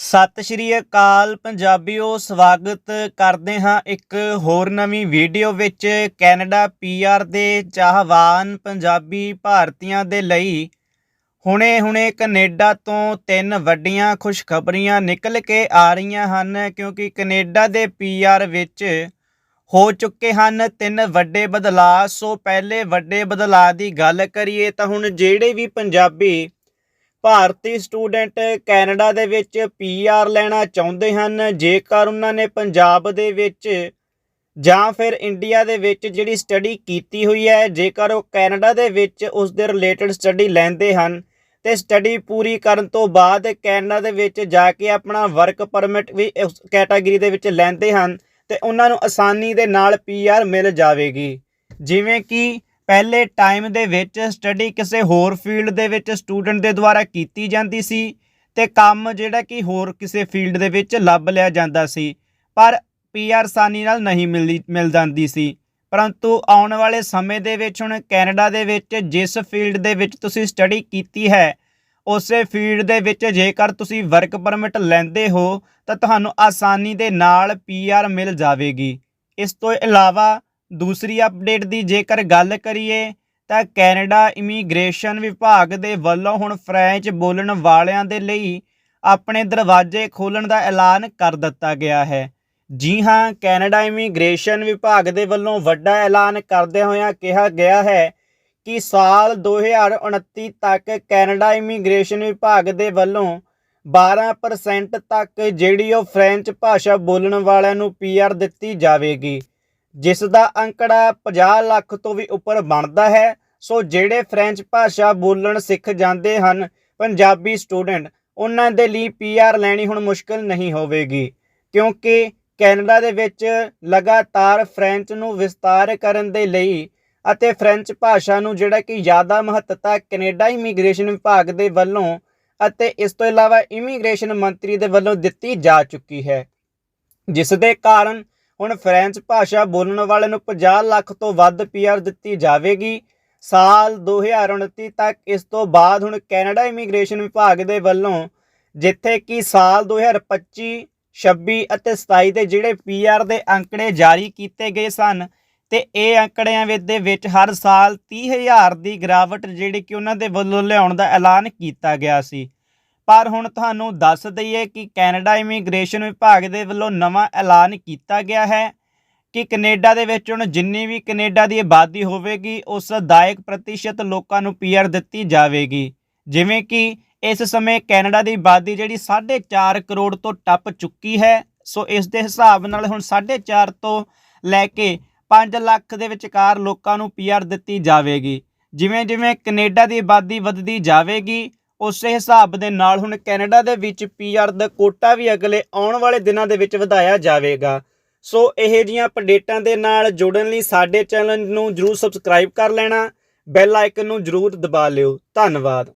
ਸਤਿ ਸ਼੍ਰੀ ਅਕਾਲ ਪੰਜਾਬੀਓ, ਸਵਾਗਤ ਕਰਦੇ ਹਾਂ ਇੱਕ ਹੋਰ ਨਵੀਂ ਵੀਡੀਓ ਵਿੱਚ ਕੈਨੇਡਾ ਪੀਆਰ ਦੇ ਚਾਹਵਾਨ ਪੰਜਾਬੀ ਭਾਰਤੀਆਂ ਦੇ ਲਈ। ਹੁਣੇ-ਹੁਣੇ ਕੈਨੇਡਾ ਤੋਂ ਤਿੰਨ ਵੱਡੀਆਂ ਖੁਸ਼ਖਬਰੀਆਂ ਨਿਕਲ ਕੇ ਆ ਰਹੀਆਂ ਹਨ, ਕਿਉਂਕਿ ਕੈਨੇਡਾ ਦੇ ਪੀਆਰ ਵਿੱਚ ਹੋ ਚੁੱਕੇ ਹਨ ਤਿੰਨ ਵੱਡੇ ਬਦਲਾਅ। ਸੋ ਪਹਿਲੇ ਵੱਡੇ ਬਦਲਾਅ ਦੀ ਗੱਲ ਕਰੀਏ ਤਾਂ ਹੁਣ ਜਿਹੜੇ ਵੀ ਪੰਜਾਬੀ ਭਾਰਤੀ ਸਟੂਡੈਂਟ ਕੈਨੇਡਾ ਦੇ ਵਿੱਚ ਪੀਆਰ ਲੈਣਾ ਚਾਹੁੰਦੇ ਹਨ। ਜੇਕਰ ਉਹਨਾਂ ਨੇ ਪੰਜਾਬ ਦੇ ਵਿੱਚ ਜਾਂ ਫਿਰ ਇੰਡੀਆ ਦੇ ਵਿੱਚ ਜਿਹੜੀ ਸਟੱਡੀ ਕੀਤੀ ਹੋਈ ਹੈ, ਜੇਕਰ ਉਹ ਕੈਨੇਡਾ ਦੇ ਵਿੱਚ ਉਸ ਦੇ ਰਿਲੇਟਡ ਸਟੱਡੀ ਲੈਂਦੇ ਹਨ, ਤੇ ਸਟੱਡੀ ਪੂਰੀ ਕਰਨ ਤੋਂ ਬਾਅਦ ਕੈਨੇਡਾ ਦੇ ਵਿੱਚ ਜਾ ਕੇ ਆਪਣਾ ਵਰਕ ਪਰਮਿਟ ਵੀ ਉਸ ਕੈਟਾਗਰੀ ਦੇ ਵਿੱਚ ਲੈਂਦੇ ਹਨ, ਤੇ ਉਹਨਾਂ ਨੂੰ ਆਸਾਨੀ ਦੇ ਨਾਲ ਪੀਆਰ ਮਿਲ ਜਾਵੇਗੀ। ਜਿਵੇਂ ਕਿ ਪਹਿਲੇ ਟਾਈਮ ਦੇ ਵਿੱਚ ਸਟੱਡੀ ਕਿਸੇ ਹੋਰ ਫੀਲਡ ਦੇ ਵਿੱਚ ਸਟੂਡੈਂਟ ਦੇ ਦੁਆਰਾ ਕੀਤੀ ਜਾਂਦੀ ਸੀ ਤੇ ਕੰਮ ਜਿਹੜਾ ਕਿ ਹੋਰ ਕਿਸੇ ਫੀਲਡ ਦੇ ਵਿੱਚ ਲੱਭ ਲਿਆ ਜਾਂਦਾ ਸੀ, ਪਰ ਪੀਆਰ ਆਸਾਨੀ ਨਾਲ ਨਹੀਂ ਮਿਲਦੀ ਮਿਲ ਜਾਂਦੀ ਸੀ। ਪਰੰਤੂ ਆਉਣ ਵਾਲੇ ਸਮੇਂ ਦੇ ਵਿੱਚ ਹੁਣ ਕੈਨੇਡਾ ਦੇ ਵਿੱਚ ਜਿਸ ਫੀਲਡ ਦੇ ਵਿੱਚ ਤੁਸੀਂ ਸਟੱਡੀ ਕੀਤੀ ਹੈ, ਉਸੇ ਫੀਲਡ ਦੇ ਵਿੱਚ ਜੇਕਰ ਤੁਸੀਂ ਵਰਕ ਪਰਮਿਟ ਲੈਂਦੇ ਹੋ, ਤਾਂ ਤੁਹਾਨੂੰ ਆਸਾਨੀ ਦੇ ਨਾਲ ਪੀਆਰ ਮਿਲ ਜਾਵੇਗੀ। ਇਸ ਤੋਂ ਇਲਾਵਾ ਦੂਸਰੀ ਅਪਡੇਟ ਦੀ ਜੇਕਰ ਗੱਲ ਕਰੀਏ ਤਾਂ ਕੈਨੇਡਾ ਇਮੀਗ੍ਰੇਸ਼ਨ ਵਿਭਾਗ ਦੇ ਵੱਲੋਂ ਹੁਣ ਫ੍ਰੈਂਚ ਬੋਲਣ ਵਾਲਿਆਂ ਦੇ ਲਈ ਆਪਣੇ ਦਰਵਾਜ਼ੇ ਖੋਲ੍ਹਣ ਦਾ ਐਲਾਨ ਕਰ ਦਿੱਤਾ ਗਿਆ ਹੈ। ਜੀ ਹਾਂ, ਕੈਨੇਡਾ ਇਮੀਗ੍ਰੇਸ਼ਨ ਵਿਭਾਗ ਦੇ ਵੱਲੋਂ ਵੱਡਾ ਐਲਾਨ ਕਰਦੇ ਹੋਇਆਂ ਕਿਹਾ ਗਿਆ ਹੈ ਕਿ ਸਾਲ 2029 ਤੱਕ ਕੈਨੇਡਾ ਇਮੀਗ੍ਰੇਸ਼ਨ ਵਿਭਾਗ ਦੇ ਵੱਲੋਂ 12% ਤੱਕ ਜਿਹੜੀ ਉਹ ਫ੍ਰੈਂਚ ਭਾਸ਼ਾ ਬੋਲਣ ਵਾਲਿਆਂ ਨੂੰ ਪੀਆਰ ਦਿੱਤੀ ਜਾਵੇਗੀ। ਜਿਸ ਦਾ ਅੰਕੜਾ 50 ਲੱਖ ਤੋਂ ਵੀ ਉੱਪਰ ਬਣਦਾ ਹੈ, ਸੋ ਜਿਹੜੇ ਫ੍ਰੈਂਚ ਭਾਸ਼ਾ ਬੋਲਣ ਸਿੱਖ ਜਾਂਦੇ ਹਨ, ਪੰਜਾਬੀ ਸਟੂਡੈਂਟ ਉਹਨਾਂ ਦੇ ਲਈ ਪੀਆਰ ਲੈਣੀ ਹੁਣ ਮੁਸ਼ਕਲ ਨਹੀਂ ਹੋਵੇਗੀ, ਕਿਉਂਕਿ ਕੈਨੇਡਾ ਦੇ ਵਿੱਚ ਲਗਾਤਾਰ ਫ੍ਰੈਂਚ ਨੂੰ ਵਿਸਤਾਰ ਕਰਨ ਦੇ ਲਈ ਅਤੇ ਫ੍ਰੈਂਚ ਭਾਸ਼ਾ ਨੂੰ ਜਿਹੜਾ ਕਿ ਜ਼ਿਆਦਾ ਮਹੱਤਤਾ ਕੈਨੇਡਾ ਇਮੀਗ੍ਰੇਸ਼ਨ ਵਿਭਾਗ ਦੇ ਵੱਲੋਂ ਅਤੇ ਇਸ ਤੋਂ ਇਲਾਵਾ ਇਮੀਗ੍ਰੇਸ਼ਨ ਮੰਤਰੀ ਦੇ ਵੱਲੋਂ ਦਿੱਤੀ ਜਾ ਚੁੱਕੀ ਹੈ ਜਿਸ ਦੇ ਕਾਰਨ ਹੁਣ ਫ੍ਰੈਂਚ ਭਾਸ਼ਾ ਬੋਲਣ ਵਾਲੇ ਨੂੰ 50 ਲੱਖ ਤੋਂ ਵੱਧ ਪੀਆਰ ਦਿੱਤੀ ਜਾਵੇਗੀ। ਸਾਲ 2029 ਤੱਕ ਇਸ ਤੋਂ ਬਾਅਦ ਹੁਣ ਕੈਨੇਡਾ ਇਮੀਗ੍ਰੇਸ਼ਨ ਵਿਭਾਗ ਦੇ ਵੱਲੋਂ, ਜਿੱਥੇ ਕਿ ਸਾਲ 2025 26 ਅਤੇ 27 ਦੇ ਜਿਹੜੇ ਪੀਆਰ ਦੇ ਅੰਕੜੇ ਜਾਰੀ ਕੀਤੇ ਗਏ ਸਨ, ਤੇ ਇਹ ਅੰਕੜਿਆਂ ਵਿੱਚ ਦੇ ਵਿੱਚ ਹਰ ਸਾਲ 30000 ਦੀ ਗਿਰਾਵਟ ਜਿਹੜੀ ਕਿ ਉਹਨਾਂ ਦੇ ਵੱਲੋਂ ਲਿਆਉਣ ਦਾ ਐਲਾਨ ਕੀਤਾ ਗਿਆ ਸੀ। ਪਰ ਹੁਣ ਤੁਹਾਨੂੰ ਦੱਸ ਦਈਏ ਕਿ ਕੈਨੇਡਾ ਇਮੀਗ੍ਰੇਸ਼ਨ ਵਿਭਾਗ ਦੇ ਵੱਲੋਂ ਨਵਾਂ ਐਲਾਨ ਕੀਤਾ ਗਿਆ ਹੈ ਕਿ ਕੈਨੇਡਾ ਦੇ ਵਿੱਚ ਹੁਣ ਜਿੰਨੀ ਵੀ ਕੈਨੇਡਾ ਦੀ ਆਬਾਦੀ ਹੋਵੇਗੀ, ਉਸ ਦਾ 1% ਲੋਕਾਂ ਨੂੰ ਪੀਆਰ ਦਿੱਤੀ ਜਾਵੇਗੀ। ਜਿਵੇਂ ਕਿ ਇਸ ਸਮੇਂ ਕੈਨੇਡਾ ਦੀ ਆਬਾਦੀ ਜਿਹੜੀ 4.5 ਕਰੋੜ ਤੋਂ ਟੱਪ ਚੁੱਕੀ ਹੈ, ਸੋ ਇਸ ਦੇ ਹਿਸਾਬ ਨਾਲ ਹੁਣ 4.5 ਤੋਂ ਲੈ ਕੇ 5 ਲੱਖ ਦੇ ਵਿਚਕਾਰ ਲੋਕਾਂ ਨੂੰ ਪੀਆਰ ਦਿੱਤੀ ਜਾਵੇਗੀ। ਜਿਵੇਂ ਜਿਵੇਂ ਕੈਨੇਡਾ ਦੀ ਆਬਾਦੀ ਵੱਧਦੀ ਜਾਵੇਗੀ ਉਸੇ ਹਿਸਾਬ ਦੇ ਨਾਲ ਹੁਣ ਕੈਨੇਡਾ ਦੇ ਵਿੱਚ ਪੀਆਰ ਦਾ ਕੋਟਾ ਵੀ ਅਗਲੇ ਆਉਣ ਵਾਲੇ ਦਿਨਾਂ ਦੇ ਵਿੱਚ ਵਧਾਇਆ ਜਾਵੇਗਾ। ਸੋ ਇਹ ਜੀਆਂ ਅਪਡੇਟਾਂ ਦੇ ਨਾਲ ਜੁੜਨ ਲਈ ਸਾਡੇ ਚੈਨਲ ਨੂੰ ਜਰੂਰ ਸਬਸਕ੍ਰਾਈਬ ਕਰ ਲੈਣਾ, ਬੈਲ ਆਈਕਨ ਨੂੰ ਜਰੂਰ ਦਬਾ ਲਿਓ। ਧੰਨਵਾਦ।